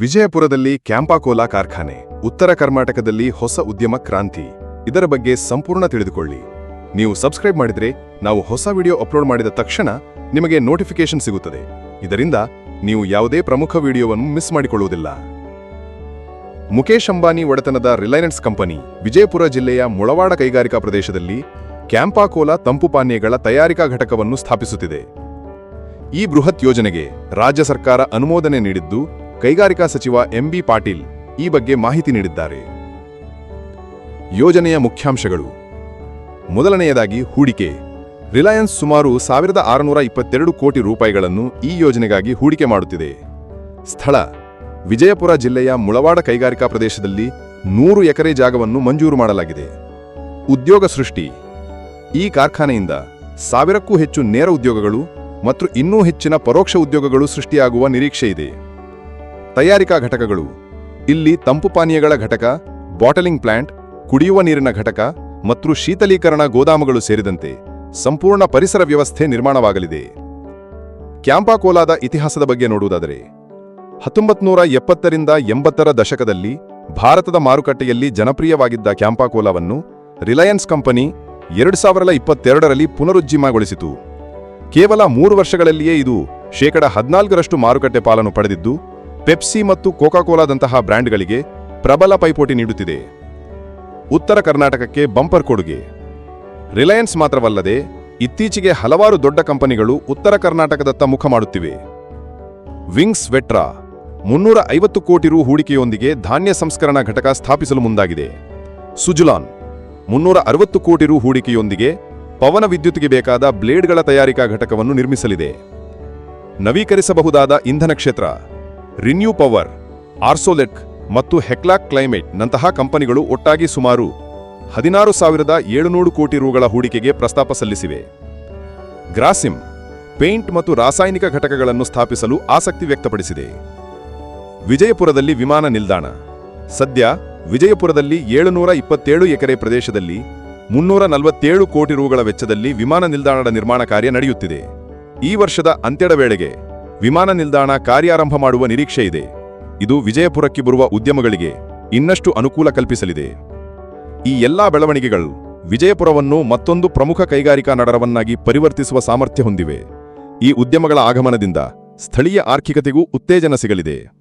ವಿಜಯಪುರದಲ್ಲಿ ಕ್ಯಾಂಪಾಕೋಲಾ ಕಾರ್ಖಾನೆ, ಉತ್ತರ ಕರ್ನಾಟಕದಲ್ಲಿ ಹೊಸ ಉದ್ಯಮ ಕ್ರಾಂತಿ. ಇದರ ಬಗ್ಗೆ ಸಂಪೂರ್ಣ ತಿಳಿದುಕೊಳ್ಳಿ. ನೀವು ಸಬ್ಸ್ಕ್ರೈಬ್ ಮಾಡಿದರೆ ನಾವು ಹೊಸ ವಿಡಿಯೋ ಅಪ್ಲೋಡ್ ಮಾಡಿದ ತಕ್ಷಣ ನಿಮಗೆ ನೋಟಿಫಿಕೇಶನ್ ಸಿಗುತ್ತದೆ. ಇದರಿಂದ ನೀವು ಯಾವುದೇ ಪ್ರಮುಖ ವಿಡಿಯೋವನ್ನು ಮಿಸ್ ಮಾಡಿಕೊಳ್ಳುವುದಿಲ್ಲ. ಮುಖೇಶ್ ಅಂಬಾನಿ ಒಡೆತನದ ರಿಲಯನ್ಸ್ ಕಂಪನಿ, ವಿಜಯಪುರ ಜಿಲ್ಲೆಯ ಮುಳವಾಡ ಕೈಗಾರಿಕಾ ಪ್ರದೇಶದಲ್ಲಿ ಕ್ಯಾಂಪಾಕೋಲಾ ತಂಪು ಪಾನೀಯಗಳ ತಯಾರಿಕಾ ಘಟಕವನ್ನು ಸ್ಥಾಪಿಸುತ್ತಿದೆ. ಈ ಬೃಹತ್ ಯೋಜನೆಗೆ ರಾಜ್ಯ ಸರ್ಕಾರ ಅನುಮೋದನೆ ನೀಡಿದ್ದು ಕೈಗಾರಿಕಾ ಸಚಿವ ಎಂಬಿ ಪಾಟೀಲ್ ಈ ಬಗ್ಗೆ ಮಾಹಿತಿ ನೀಡಿದ್ದಾರೆ. ಯೋಜನೆಯ ಮುಖ್ಯಾಂಶಗಳು. ಮೊದಲನೆಯದಾಗಿ ಹೂಡಿಕೆ. ರಿಲಯನ್ಸ್ ಸುಮಾರು ಸಾವಿರದ ಆರುನೂರ ಇಪ್ಪತ್ತೆರಡು ಕೋಟಿ ರೂಪಾಯಿಗಳನ್ನು ಈ ಯೋಜನೆಗಾಗಿ ಹೂಡಿಕೆ ಮಾಡುತ್ತಿದೆ. ಸ್ಥಳ. ವಿಜಯಪುರ ಜಿಲ್ಲೆಯ ಮುಳವಾಡ ಕೈಗಾರಿಕಾ ಪ್ರದೇಶದಲ್ಲಿ ನೂರು ಎಕರೆ ಜಾಗವನ್ನು ಮಂಜೂರು ಮಾಡಲಾಗಿದೆ. ಉದ್ಯೋಗ ಸೃಷ್ಟಿ. ಈ ಕಾರ್ಖಾನೆಯಿಂದ ಸಾವಿರಕ್ಕೂ ಹೆಚ್ಚು ನೇರ ಉದ್ಯೋಗಗಳು ಮತ್ತು ಇನ್ನೂ ಹೆಚ್ಚಿನ ಪರೋಕ್ಷ ಉದ್ಯೋಗಗಳು ಸೃಷ್ಟಿಯಾಗುವ ನಿರೀಕ್ಷೆ ಇದೆ ತಯಾರಿಕಾ ಘಟಕಗಳು. ಇಲ್ಲಿ ತಂಪು ಪಾನೀಯಗಳ ಘಟಕ, ಬಾಟಲಿಂಗ್ ಪ್ಲಾಂಟ್, ಕುಡಿಯುವ ನೀರಿನ ಘಟಕ ಮತ್ತು ಶೀತಲೀಕರಣ ಗೋದಾಮುಗಳು ಸೇರಿದಂತೆ ಸಂಪೂರ್ಣ ಪರಿಸರ ವ್ಯವಸ್ಥೆ ನಿರ್ಮಾಣವಾಗಲಿದೆ. ಕ್ಯಾಂಪಾಕೋಲಾದ ಇತಿಹಾಸದ ಬಗ್ಗೆ ನೋಡುವುದಾದರೆ ಹತ್ತೊಂಬತ್ತು ನೂರ ಎಪ್ಪತ್ತರಿಂದ ಎಂಬತ್ತರ ದಶಕದಲ್ಲಿ ಭಾರತದ ಮಾರುಕಟ್ಟೆಯಲ್ಲಿ ಜನಪ್ರಿಯವಾಗಿದ್ದ ಕ್ಯಾಂಪಾಕೋಲಾವನ್ನು ರಿಲಯನ್ಸ್ ಕಂಪನಿ ಎರಡು ಸಾವಿರದ ಇಪ್ಪತ್ತೆರಡರಲ್ಲಿ ಪುನರುಜ್ಜೀವಗೊಳಿಸಿತು. ಕೇವಲ ಮೂರು ವರ್ಷಗಳಲ್ಲಿಯೇ ಇದು ಶೇಕಡ ಹದಿನಾಲ್ಕರಷ್ಟು ಮಾರುಕಟ್ಟೆ ಪಾಲನ್ನು ಪಡೆದಿದ್ದು ಪೆಪ್ಸಿ ಮತ್ತು ಕೋಕಾಕೋಲಾದಂತಹ ಬ್ರ್ಯಾಂಡ್ಗಳಿಗೆ ಪ್ರಬಲ ಪೈಪೋಟಿ ನೀಡುತ್ತಿದೆ. ಉತ್ತರ ಕರ್ನಾಟಕಕ್ಕೆ ಬಂಪರ್ ಕೊಡುಗೆ. ರಿಲಯನ್ಸ್ ಮಾತ್ರವಲ್ಲದೆ, ಇತ್ತೀಚೆಗೆ ಹಲವಾರು ದೊಡ್ಡ ಕಂಪನಿಗಳು ಉತ್ತರ ಕರ್ನಾಟಕದತ್ತ ಮುಖ ಮಾಡುತ್ತಿವೆ. ವಿಂಗ್ಸ್ ವೆಟ್ರಾ ಮುನ್ನೂರ ಐವತ್ತು ಕೋಟಿ ರು ಹೂಡಿಕೆಯೊಂದಿಗೆ ಧಾನ್ಯ ಸಂಸ್ಕರಣಾ ಘಟಕ ಸ್ಥಾಪಿಸಲು ಮುಂದಾಗಿದೆ. ಸುಜುಲಾನ್ ಮುನ್ನೂರ ಅರವತ್ತು ಕೋಟಿ ರು ಹೂಡಿಕೆಯೊಂದಿಗೆ ಪವನ ವಿದ್ಯುತ್ಗೆ ಬೇಕಾದ ಬ್ಲೇಡ್ಗಳ ತಯಾರಿಕಾ ಘಟಕವನ್ನು ನಿರ್ಮಿಸಲಿದೆ. ನವೀಕರಿಸಬಹುದಾದ ಇಂಧನ ಕ್ಷೇತ್ರ. ರಿನ್ಯೂ ಪವರ್ ಆರ್ಸೋಲೆಕ್ ಮತ್ತು ಹೆಕ್ಲಾಕ್ ಕ್ಲೈಮೇಟ್ ನಂತಹ ಕಂಪನಿಗಳು ಒಟ್ಟಾಗಿ ಸುಮಾರು ಹದಿನಾರು ಸಾವಿರದ ಏಳುನೂರು ಕೋಟಿ ರುಗಳ ಹೂಡಿಕೆಗೆ ಪ್ರಸ್ತಾಪ ಸಲ್ಲಿಸಿವೆ. ಗ್ರಾಸಿಮ್ ಪೇಂಟ್ ಮತ್ತು ರಾಸಾಯನಿಕ ಘಟಕಗಳನ್ನು ಸ್ಥಾಪಿಸಲು ಆಸಕ್ತಿ ವ್ಯಕ್ತಪಡಿಸಿದೆ. ವಿಜಯಪುರದಲ್ಲಿ ವಿಮಾನ ನಿಲ್ದಾಣ. ಸದ್ಯ ವಿಜಯಪುರದಲ್ಲಿ ಏಳುನೂರ ಇಪ್ಪತ್ತೇಳು ಎಕರೆ ಪ್ರದೇಶದಲ್ಲಿ ಮುನ್ನೂರ ನಲವತ್ತೇಳು ಕೋಟಿ ರುಗಳ ವೆಚ್ಚದಲ್ಲಿ ವಿಮಾನ ನಿಲ್ದಾಣದ ನಿರ್ಮಾಣ ಕಾರ್ಯ ನಡೆಯುತ್ತಿದೆ. ಈ ವರ್ಷದ ಅಂತ್ಯದ ವೇಳೆಗೆ ವಿಮಾನ ನಿಲ್ದಾಣ ಕಾರ್ಯಾರಂಭ ಮಾಡುವ ನಿರೀಕ್ಷೆ ಇದೆ. ಇದು ವಿಜಯಪುರಕ್ಕೆ ಬರುವ ಉದ್ಯಮಗಳಿಗೆ ಇನ್ನಷ್ಟು ಅನುಕೂಲ ಕಲ್ಪಿಸಲಿದೆ. ಈ ಎಲ್ಲಾ ಬೆಳವಣಿಗೆಗಳು ವಿಜಯಪುರವನ್ನು ಮತ್ತೊಂದು ಪ್ರಮುಖ ಕೈಗಾರಿಕಾ ನಡರವನ್ನಾಗಿ ಪರಿವರ್ತಿಸುವ ಸಾಮರ್ಥ್ಯ ಹೊಂದಿವೆ. ಈ ಉದ್ಯಮಗಳ ಆಗಮನದಿಂದ ಸ್ಥಳೀಯ ಆರ್ಥಿಕತೆಗೂ ಉತ್ತೇಜನ ಸಿಗಲಿದೆ.